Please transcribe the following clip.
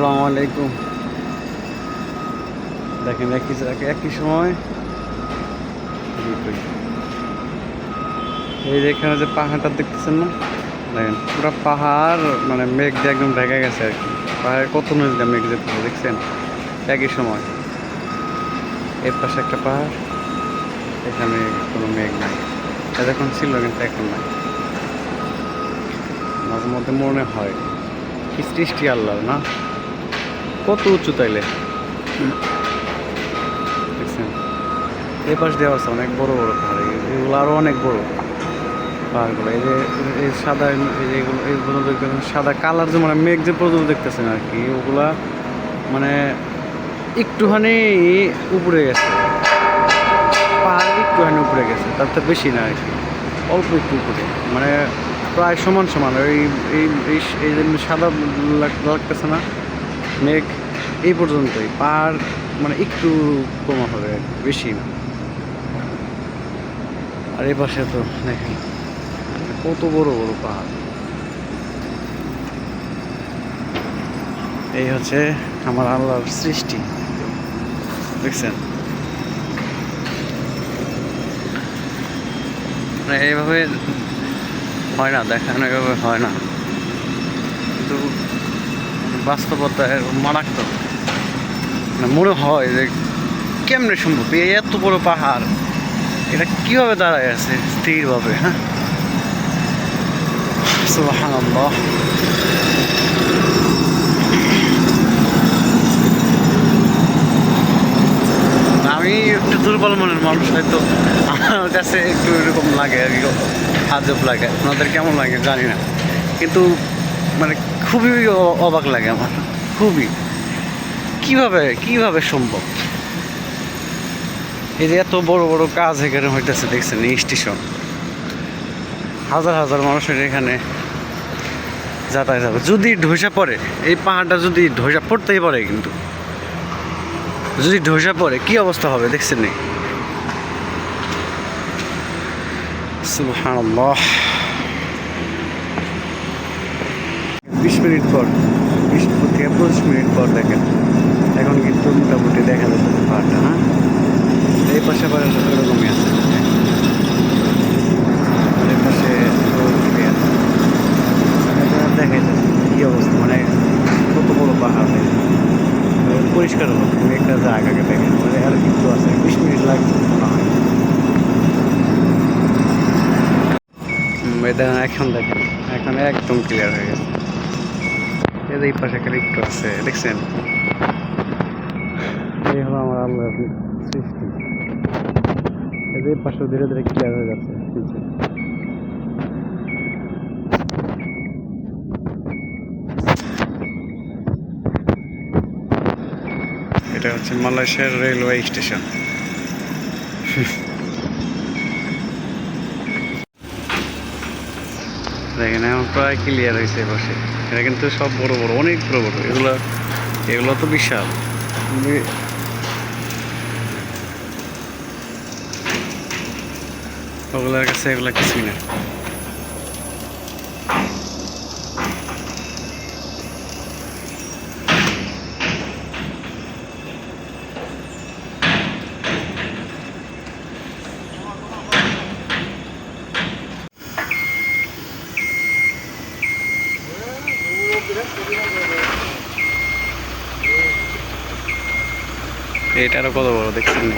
আসসালামু আলাইকুম। দেখেন, একই একই সময়। এই যে এখানে যে পাহাড়টা দেখতেছেন না? দেখেন, পুরো পাহাড় মানে মেঘ দিয়ে একদম ঢেকে গেছে আর কি। পাহাড়ের কত নদী দিয়ে মেঘ যেতেছে, দেখছেন? একই সময়। এর পাশে একটা পাহাড়, এখানে কোনো মেঘ নাই। এতক্ষণ ছিল, কিন্তু এখন নাই। মাঝে মধ্যে মনে হয়। কি সৃষ্টি আল্লাহ না? কত উঁচু তাইলে? দেখছেন? এই পাশ দেওয়া আছে, অনেক বড় বড় পাহাড়। এগুলো আরও অনেক বড় পাহাড়গুলো। এই যে, এই সাদা, এই যে এগুলো এইগুলো দেখবেন সাদা কালার যে মানে মেঘ যে প্রচুর দেখতেছেন আর কি, ওগুলা মানে একটুখানি উপরে গেছে। পাহাড় একটুখানি উপরে গেছে, তার তো বেশি না আর কি, অল্প একটু উপরে। মানে প্রায় সমান সমান, ওই এই এই এই যে সাদা লাগতেছে না মেঘ, এই পর্যন্তই। পাহাড় মানে একটু কমা হবে বেশি না। আর এই পাশে তো দেখেন, কত বড় বড় পাহাড়। এই হচ্ছে আমার আল্লাহর সৃষ্টি। দেখছেন? মানে এইভাবে হয় না, দেখানো এভাবে হয় না। কিন্তু বাস্তবতায় মারাত্মক। মানে মনে হয় যে কেমনে সম্ভব? এই এত বড় পাহাড়, এটা কীভাবে দাঁড়ায় আছে স্থিরভাবে হ্যাঁ? আমি একটু দুর্বল মনের মানুষ, হয়তো আমার কাছে একটু এরকম লাগে আর কি, আজব লাগে। আপনাদের কেমন লাগে জানি না। কিন্তু মানে খুবই অবাক লাগে আমার, খুবই। কীভাবে কীভাবে সম্ভব? এই যে এত বড় বড় কাজ এখানে হইতেছে, দেখছেন, এই স্টেশন। হাজার হাজার মানুষের এখানে যাতায়াত হবে। যদি ঢোসা পড়ে, এই পাহাড়টা যদি ঢোসা পড়তেই পারে কিন্তু। যদি ঢোসা পড়ে, কি অবস্থা হবে, দেখছেন সুবহানাল্লাহ। বিশ মিনিট পর, বিশ থেকে পঁচিশ মিনিট পর দেখেন। এখন কিন্তু মোটামুটি দেখা যাচ্ছে পাহাড়টা হ্যাঁ? এই পাশে আবার এরকমই আছে আর পাশে আছে। যাচ্ছে অবস্থা মানে কত বড় পাহাড় পরিষ্কার হলো একটা জায়গাকে দেখেন মানে আর কিন্তু আছে, বিশ মিনিট লাগবে মনে হয়। এখন দেখেন, এখন একদম ক্লিয়ার হয়ে গেছে। এই যে এই পাশে একটা একটু আছে দেখছেন? এই হলো আমার আল্লাহর সৃষ্টি। এই যে এই পাশে ধীরে ধীরে ক্লিয়ার হয়ে যাচ্ছে নিচে। এটা হচ্ছে মালয়েশিয়ার রেলওয়ে স্টেশন। দেখেন, এখন প্রায় ক্লিয়ার হয়েছে পাশে। এটা কিন্তু সব বড় বড়, অনেক বড় বড়। এগুলো এগুলো তো বিশাল। ওগুলোর কাছে এগুলো কিছুই না এটা আরও কত বড়? দেখছেন না?